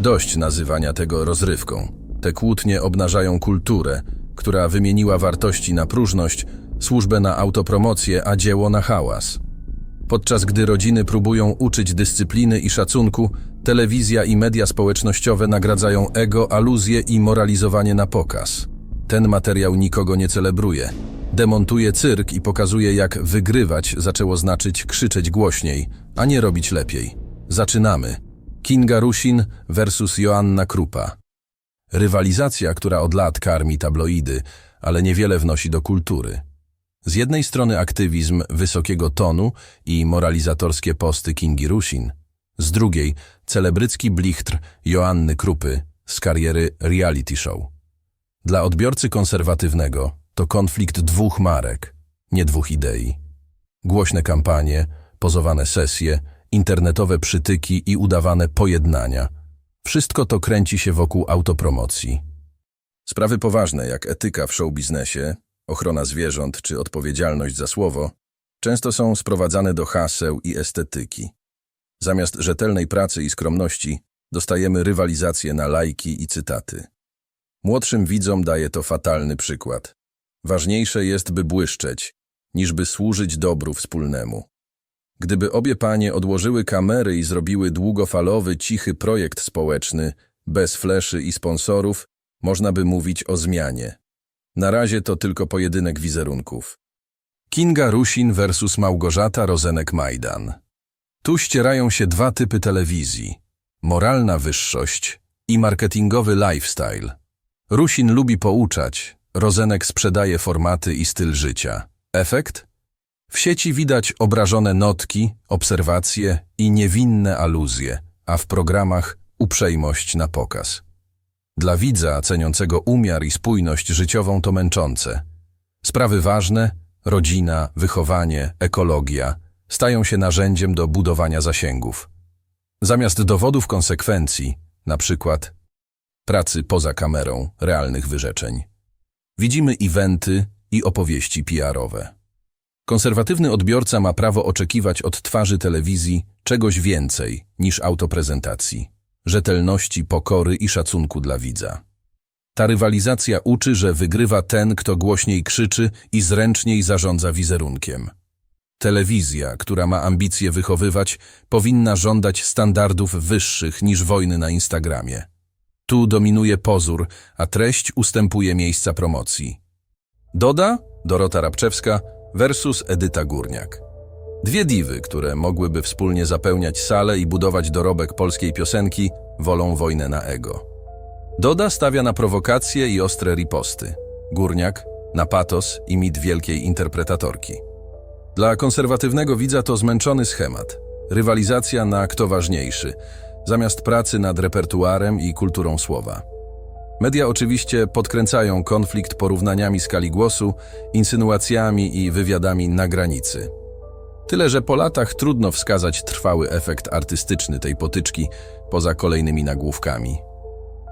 Dość nazywania tego rozrywką. Te kłótnie obnażają kulturę, która wymieniła wartości na próżność, służbę na autopromocję, a dzieło na hałas. Podczas gdy rodziny próbują uczyć dyscypliny i szacunku, telewizja i media społecznościowe nagradzają ego, aluzje i moralizowanie na pokaz. Ten materiał nikogo nie celebruje. Demontuje cyrk i pokazuje, jak wygrywać zaczęło znaczyć krzyczeć głośniej, a nie robić lepiej. Zaczynamy. Kinga Rusin versus Joanna Krupa. Rywalizacja, która od lat karmi tabloidy, ale niewiele wnosi do kultury. Z jednej strony aktywizm wysokiego tonu i moralizatorskie posty Kingi Rusin, z drugiej celebrycki blichtr Joanny Krupy z kariery reality show. Dla odbiorcy konserwatywnego to konflikt dwóch marek, nie dwóch idei. Głośne kampanie, pozowane sesje, internetowe przytyki i udawane pojednania. Wszystko to kręci się wokół autopromocji. Sprawy poważne jak etyka w showbiznesie, ochrona zwierząt czy odpowiedzialność za słowo często są sprowadzane do haseł i estetyki. Zamiast rzetelnej pracy i skromności dostajemy rywalizację na lajki i cytaty. Młodszym widzom daje to fatalny przykład. Ważniejsze jest, by błyszczeć, niż by służyć dobru wspólnemu. Gdyby obie panie odłożyły kamery i zrobiły długofalowy, cichy projekt społeczny, bez fleszy i sponsorów, można by mówić o zmianie. Na razie to tylko pojedynek wizerunków. Kinga Rusin versus Małgorzata Rozenek-Majdan. Tu ścierają się dwa typy telewizji. Moralna wyższość i marketingowy lifestyle. Rusin lubi pouczać, Rozenek sprzedaje formaty i styl życia. Efekt? W sieci widać obrażone notki, obserwacje i niewinne aluzje, a w programach uprzejmość na pokaz. Dla widza ceniącego umiar i spójność życiową to męczące. Sprawy ważne, rodzina, wychowanie, ekologia, stają się narzędziem do budowania zasięgów. Zamiast dowodów konsekwencji, na przykład pracy poza kamerą, realnych wyrzeczeń, widzimy eventy i opowieści PR-owe. Konserwatywny odbiorca ma prawo oczekiwać od twarzy telewizji czegoś więcej niż autoprezentacji, rzetelności, pokory i szacunku dla widza. Ta rywalizacja uczy, że wygrywa ten, kto głośniej krzyczy i zręczniej zarządza wizerunkiem. Telewizja, która ma ambicje wychowywać, powinna żądać standardów wyższych niż wojny na Instagramie. Tu dominuje pozór, a treść ustępuje miejsca promocji. Doda, Dorota Rabczewska versus Edyta Górniak. Dwie diwy, które mogłyby wspólnie zapełniać salę i budować dorobek polskiej piosenki, wolą wojnę na ego. Doda stawia na prowokacje i ostre riposty. Górniak na patos i mit wielkiej interpretatorki. Dla konserwatywnego widza to zmęczony schemat. Rywalizacja na kto ważniejszy, zamiast pracy nad repertuarem i kulturą słowa. Media oczywiście podkręcają konflikt porównaniami skali głosu, insynuacjami i wywiadami na granicy. Tyle, że po latach trudno wskazać trwały efekt artystyczny tej potyczki poza kolejnymi nagłówkami.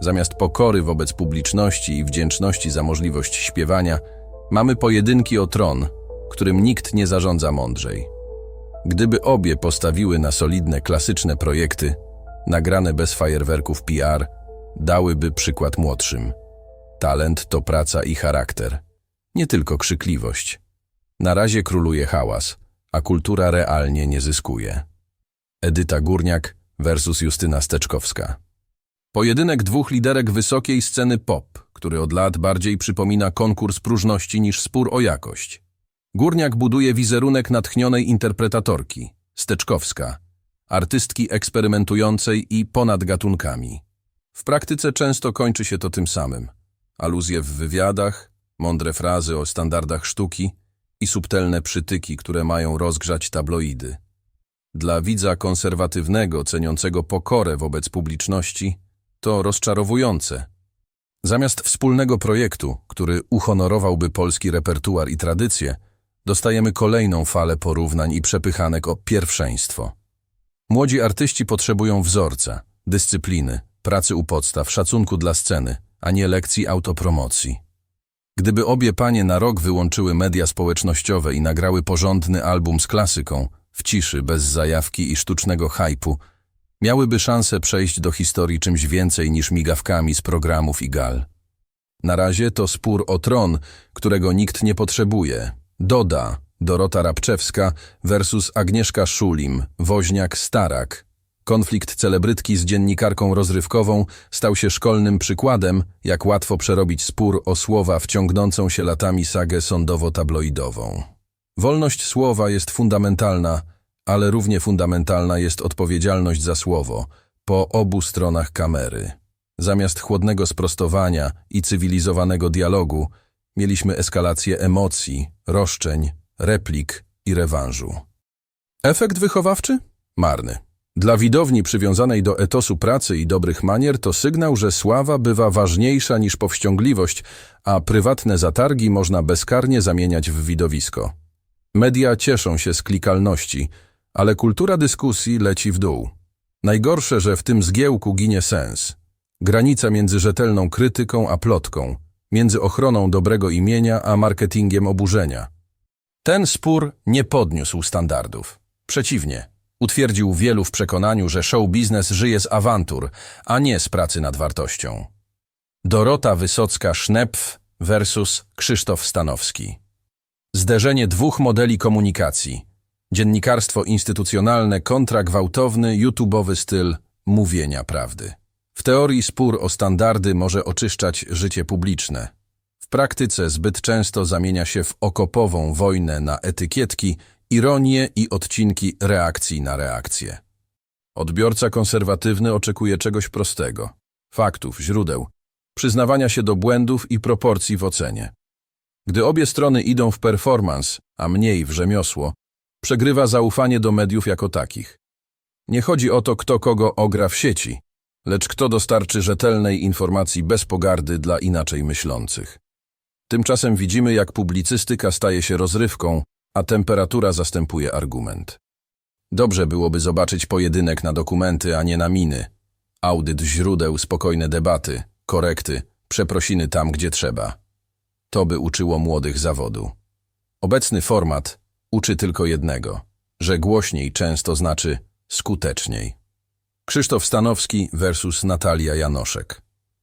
Zamiast pokory wobec publiczności i wdzięczności za możliwość śpiewania, mamy pojedynki o tron, którym nikt nie zarządza mądrzej. Gdyby obie postawiły na solidne, klasyczne projekty, nagrane bez fajerwerków PR, dałyby przykład młodszym. Talent to praca i charakter, nie tylko krzykliwość. Na razie króluje hałas, a kultura realnie nie zyskuje. Edyta Górniak versus Justyna Steczkowska. Pojedynek dwóch liderek wysokiej sceny pop, który od lat bardziej przypomina konkurs próżności niż spór o jakość. Górniak buduje wizerunek natchnionej interpretatorki, Steczkowska, artystki eksperymentującej i ponad gatunkami. W praktyce często kończy się to tym samym. Aluzje w wywiadach, mądre frazy o standardach sztuki i subtelne przytyki, które mają rozgrzać tabloidy. Dla widza konserwatywnego, ceniącego pokorę wobec publiczności, to rozczarowujące. Zamiast wspólnego projektu, który uhonorowałby polski repertuar i tradycje, dostajemy kolejną falę porównań i przepychanek o pierwszeństwo. Młodzi artyści potrzebują wzorca, dyscypliny, pracy u podstaw, szacunku dla sceny, a nie lekcji autopromocji. Gdyby obie panie na rok wyłączyły media społecznościowe i nagrały porządny album z klasyką, w ciszy, bez zajawki i sztucznego hypu, miałyby szansę przejść do historii czymś więcej niż migawkami z programów i gal. Na razie to spór o tron, którego nikt nie potrzebuje. Doda, Dorota Rabczewska versus Agnieszka Szulim, woźniak Starak. Konflikt celebrytki z dziennikarką rozrywkową stał się szkolnym przykładem, jak łatwo przerobić spór o słowa w ciągnącą się latami sagę sądowo-tabloidową. Wolność słowa jest fundamentalna, ale równie fundamentalna jest odpowiedzialność za słowo po obu stronach kamery. Zamiast chłodnego sprostowania i cywilizowanego dialogu, mieliśmy eskalację emocji, roszczeń, replik i rewanżu. Efekt wychowawczy? Marny. Dla widowni przywiązanej do etosu pracy i dobrych manier to sygnał, że sława bywa ważniejsza niż powściągliwość, a prywatne zatargi można bezkarnie zamieniać w widowisko. Media cieszą się z klikalności, ale kultura dyskusji leci w dół. Najgorsze, że w tym zgiełku ginie sens. Granica między rzetelną krytyką a plotką, między ochroną dobrego imienia a marketingiem oburzenia. Ten spór nie podniósł standardów. Przeciwnie, utwierdził wielu w przekonaniu, że show biznes żyje z awantur, a nie z pracy nad wartością. Dorota Wysocka-Sznepf versus Krzysztof Stanowski. Zderzenie dwóch modeli komunikacji. Dziennikarstwo instytucjonalne kontra gwałtowny, YouTube'owy styl mówienia prawdy. W teorii spór o standardy może oczyszczać życie publiczne. W praktyce zbyt często zamienia się w okopową wojnę na etykietki, ironię i odcinki reakcji na reakcję. Odbiorca konserwatywny oczekuje czegoś prostego. Faktów, źródeł, przyznawania się do błędów i proporcji w ocenie. Gdy obie strony idą w performance, a mniej w rzemiosło, przegrywa zaufanie do mediów jako takich. Nie chodzi o to, kto kogo ogra w sieci, lecz kto dostarczy rzetelnej informacji bez pogardy dla inaczej myślących. Tymczasem widzimy, jak publicystyka staje się rozrywką, a temperatura zastępuje argument. Dobrze byłoby zobaczyć pojedynek na dokumenty, a nie na miny. Audyt źródeł, spokojne debaty, korekty, przeprosiny tam, gdzie trzeba. To by uczyło młodych zawodu. Obecny format uczy tylko jednego, że głośniej często znaczy skuteczniej. Krzysztof Stanowski versus Natalia Janoszek.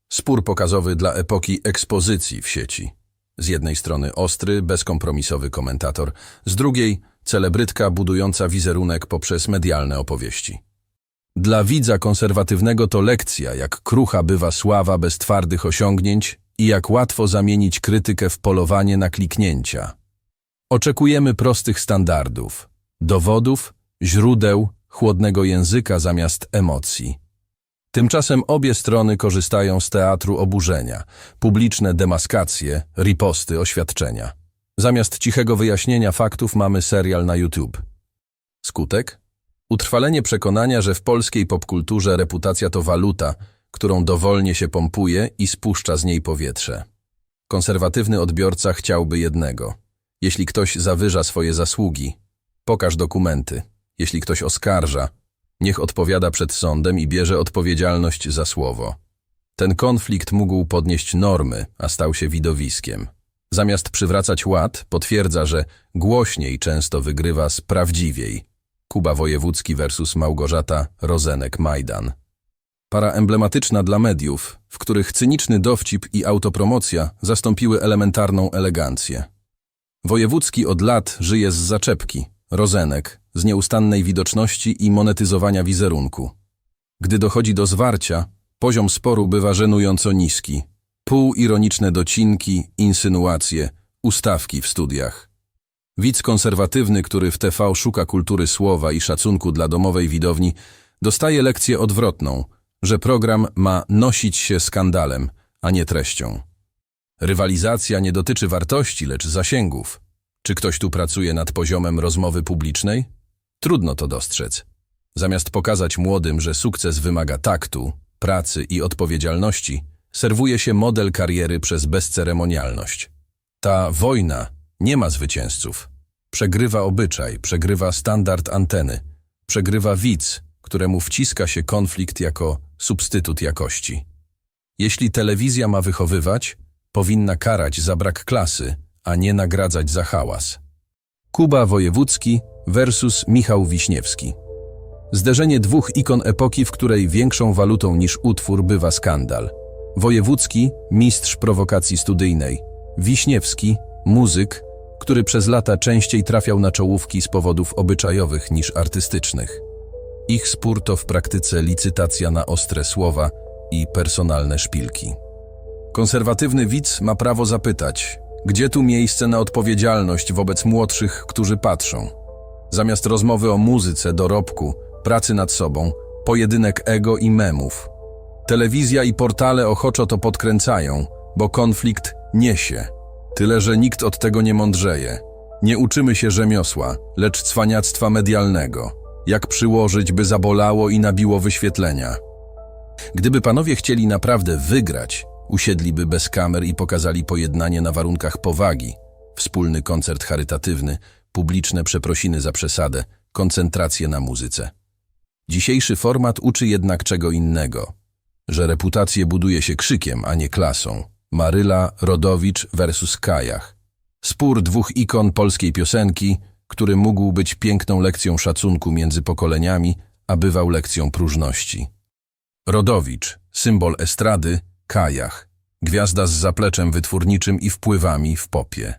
Spór pokazowy dla epoki ekspozycji w sieci. Z jednej strony ostry, bezkompromisowy komentator, z drugiej celebrytka budująca wizerunek poprzez medialne opowieści. Dla widza konserwatywnego to lekcja, jak krucha bywa sława bez twardych osiągnięć i jak łatwo zamienić krytykę w polowanie na kliknięcia. Oczekujemy prostych standardów, dowodów, źródeł, chłodnego języka zamiast emocji. Tymczasem obie strony korzystają z teatru oburzenia, publiczne demaskacje, riposty, oświadczenia. Zamiast cichego wyjaśnienia faktów mamy serial na YouTube. Skutek? Utrwalenie przekonania, że w polskiej popkulturze reputacja to waluta, którą dowolnie się pompuje i spuszcza z niej powietrze. Konserwatywny odbiorca chciałby jednego. Jeśli ktoś zawyża swoje zasługi, pokaż dokumenty. Jeśli ktoś oskarża, niech odpowiada przed sądem i bierze odpowiedzialność za słowo. Ten konflikt mógł podnieść normy, a stał się widowiskiem. Zamiast przywracać ład, potwierdza, że głośniej często wygrywa z prawdziwiej. Kuba Wojewódzki versus Małgorzata Rozenek-Majdan. Para emblematyczna dla mediów, w których cyniczny dowcip i autopromocja zastąpiły elementarną elegancję. Wojewódzki od lat żyje z zaczepki, rozenek, z nieustannej widoczności i monetyzowania wizerunku. Gdy dochodzi do zwarcia, poziom sporu bywa żenująco niski. Półironiczne docinki, insynuacje, ustawki w studiach. Widz konserwatywny, który w TV szuka kultury słowa i szacunku dla domowej widowni, dostaje lekcję odwrotną, że program ma nosić się skandalem, a nie treścią. Rywalizacja nie dotyczy wartości, lecz zasięgów. Czy ktoś tu pracuje nad poziomem rozmowy publicznej? Trudno to dostrzec. Zamiast pokazać młodym, że sukces wymaga taktu, pracy i odpowiedzialności, serwuje się model kariery przez bezceremonialność. Ta wojna nie ma zwycięzców. Przegrywa obyczaj, przegrywa standard anteny, przegrywa widz, któremu wciska się konflikt jako substytut jakości. Jeśli telewizja ma wychowywać, powinna karać za brak klasy, a nie nagradzać za hałas. Kuba Wojewódzki versus Michał Wiśniewski. Zderzenie dwóch ikon epoki, w której większą walutą niż utwór bywa skandal. Wojewódzki, mistrz prowokacji studyjnej. Wiśniewski, muzyk, który przez lata częściej trafiał na czołówki z powodów obyczajowych niż artystycznych. Ich spór to w praktyce licytacja na ostre słowa i personalne szpilki. Konserwatywny widz ma prawo zapytać, gdzie tu miejsce na odpowiedzialność wobec młodszych, którzy patrzą. Zamiast rozmowy o muzyce, dorobku, pracy nad sobą, pojedynek ego i memów. Telewizja i portale ochoczo to podkręcają, bo konflikt niesie. Tyle, że nikt od tego nie mądrzeje. Nie uczymy się rzemiosła, lecz cwaniactwa medialnego. Jak przyłożyć, by zabolało i nabiło wyświetlenia. Gdyby panowie chcieli naprawdę wygrać, usiedliby bez kamer i pokazali pojednanie na warunkach powagi, wspólny koncert charytatywny, publiczne przeprosiny za przesadę, koncentrację na muzyce. Dzisiejszy format uczy jednak czego innego, że reputację buduje się krzykiem, a nie klasą. Maryla Rodowicz versus Kajach. Spór dwóch ikon polskiej piosenki, który mógł być piękną lekcją szacunku między pokoleniami, a bywał lekcją próżności. Rodowicz, symbol estrady, Kajach, gwiazda z zapleczem wytwórniczym i wpływami w popie.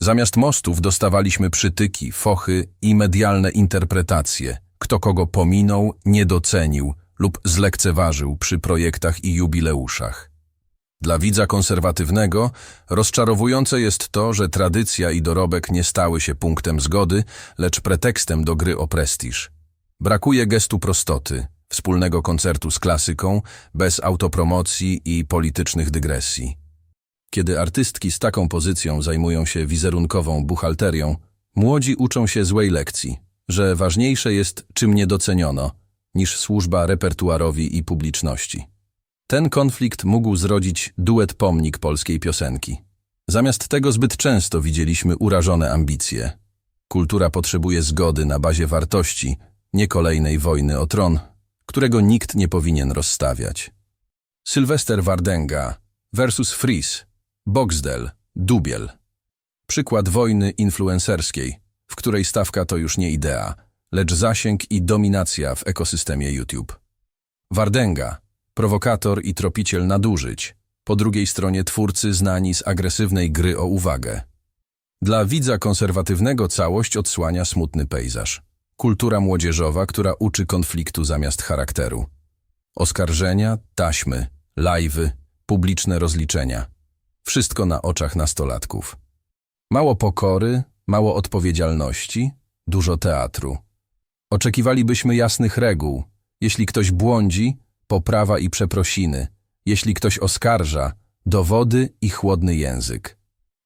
Zamiast mostów dostawaliśmy przytyki, fochy i medialne interpretacje. Kto kogo pominął, nie docenił lub zlekceważył przy projektach i jubileuszach. Dla widza konserwatywnego rozczarowujące jest to, że tradycja i dorobek nie stały się punktem zgody, lecz pretekstem do gry o prestiż. Brakuje gestu prostoty, wspólnego koncertu z klasyką, bez autopromocji i politycznych dygresji. Kiedy artystki z taką pozycją zajmują się wizerunkową buchalterią, młodzi uczą się złej lekcji, że ważniejsze jest, czym nie doceniono, niż służba repertuarowi i publiczności. Ten konflikt mógł zrodzić duet pomnik polskiej piosenki. Zamiast tego zbyt często widzieliśmy urażone ambicje. Kultura potrzebuje zgody na bazie wartości, nie kolejnej wojny o tron, którego nikt nie powinien rozstawiać. Sylwester Wardenga versus Fries, Boxdel, Dubiel. Przykład wojny influencerskiej, w której stawka to już nie idea, lecz zasięg i dominacja w ekosystemie YouTube. Wardenga, prowokator i tropiciel nadużyć, po drugiej stronie twórcy znani z agresywnej gry o uwagę. Dla widza konserwatywnego całość odsłania smutny pejzaż. Kultura młodzieżowa, która uczy konfliktu zamiast charakteru. Oskarżenia, taśmy, lajwy, publiczne rozliczenia. Wszystko na oczach nastolatków. Mało pokory, mało odpowiedzialności, dużo teatru. Oczekiwalibyśmy jasnych reguł. Jeśli ktoś błądzi, poprawa i przeprosiny. Jeśli ktoś oskarża, dowody i chłodny język.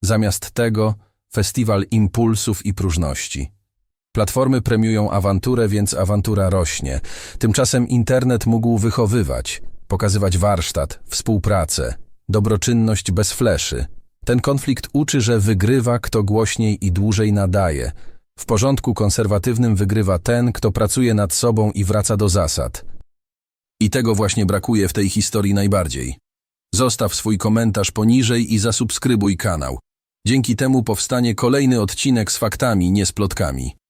Zamiast tego festiwal impulsów i próżności. Platformy premiują awanturę, więc awantura rośnie. Tymczasem internet mógł wychowywać, pokazywać warsztat, współpracę, dobroczynność bez fleszy. Ten konflikt uczy, że wygrywa kto głośniej i dłużej nadaje. W porządku konserwatywnym wygrywa ten, kto pracuje nad sobą i wraca do zasad. I tego właśnie brakuje w tej historii najbardziej. Zostaw swój komentarz poniżej i zasubskrybuj kanał. Dzięki temu powstanie kolejny odcinek z faktami, nie z plotkami.